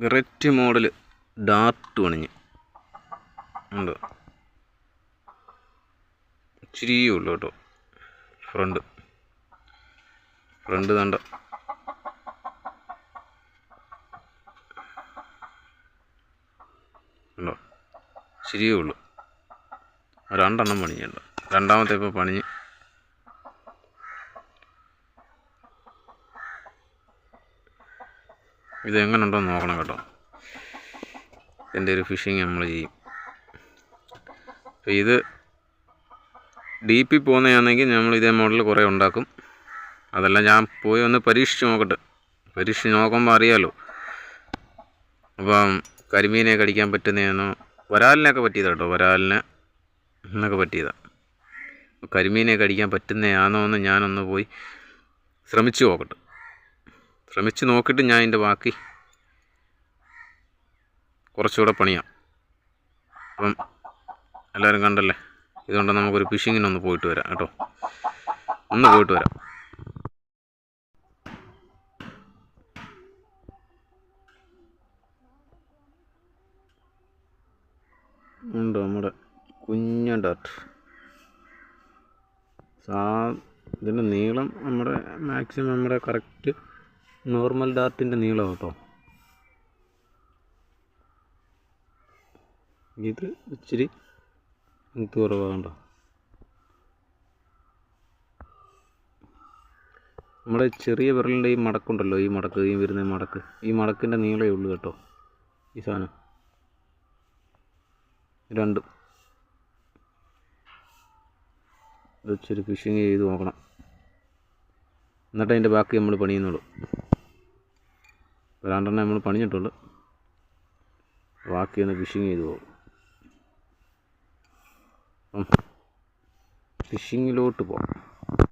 Variety model Dart പണിഞ്ഞ്. ഉണ്ട്? ഇച്ചിരിയേ ഉള്ളൂ കേട്ടോ. ഫ്രണ്ട് ഫ്രണ്ട് തണ്ട ഉണ്ടോ? ഇച്ചിരിയേ ഉള്ളൂ. രണ്ടെണ്ണം പണിഞ്ഞുണ്ട് രണ്ടാമത്തെ ഇപ്പോൾ പണിഞ്ഞ് ഇത് എങ്ങനെ നോക്കണം കേട്ടോ. എന്റെ ഒരു ഫിഷിങ് നമ്മൾ ചെയ്യും. അപ്പോൾ ഇത് ഡീപ്പിൽ പോകുന്നതാണെങ്കിൽ നമ്മൾ ഇതേ മോഡൽ കുറേ ഉണ്ടാക്കും. അതെല്ലാം ഞാൻ പോയി ഒന്ന് പരീക്ഷിച്ച് നോക്കട്ടെ. പരീക്ഷിച്ച് നോക്കുമ്പോൾ അറിയാമല്ലോ അപ്പം കരിമീനെ കടിക്കാൻ പറ്റുന്നതാണോ? വരാലിനൊക്കെ പറ്റിയതാണ് കേട്ടോ. വരാലിന് എന്നൊക്കെ പറ്റിയതാണ് കരിമീനെ കടിക്കാൻ പറ്റുന്നതാണോ എന്ന് ഞാനൊന്ന് പോയി ശ്രമിച്ചു നോക്കട്ടെ. ശ്രമിച്ച് നോക്കിയിട്ട് ഞാൻ എന്റെ ബാക്കി കുറച്ചുകൂടെ പണിയാം. അപ്പം എല്ലാവരും കണ്ടല്ലേ? ഇതുകൊണ്ട് നമുക്കൊരു ഫിഷിങ്ങിനൊന്ന് പോയിട്ട് വരാം കേട്ടോ. ഒന്ന് പോയിട്ട് വരാം. ഉണ്ട് നമ്മുടെ കുഞ്ഞ ഡാർട്ട് സാ ഇതിന്റെ നീളം നമ്മുടെ മാക്സിമം നമ്മുടെ കറക്റ്റ് നോർമൽ ഡാർട്ടിന്റെ നീളം കേട്ടോ. ഇത് ഇച്ചിരി ഇത് കുറവാണ്ടോ നമ്മുടെ ചെറിയ വിരലിന്റെ ഈ മടക്കുണ്ടല്ലോ ഈ മടക്ക് ഈ വരുന്ന മടക്ക്. ഈ മടക്കിന്റെ നീളമേ ഉള്ളൂ കേട്ടോ ഈ സാധനം. രണ്ടും. ഇച്ചിരി ഫിഷിങ് ചെയ്ത് നോക്കണം. എന്നിട്ട് അതിന്റെ ബാക്കി നമ്മൾ പണിയുന്നുള്ളൂ. രണ്ടെണ്ണം നമ്മൾ പണിഞ്ഞിട്ടുണ്ട്. ബാക്കി ഒന്ന് ഫിഷിങ് ചെയ്തു പോകും. ഫിഷിങ്ങിലോട്ട് പോകാം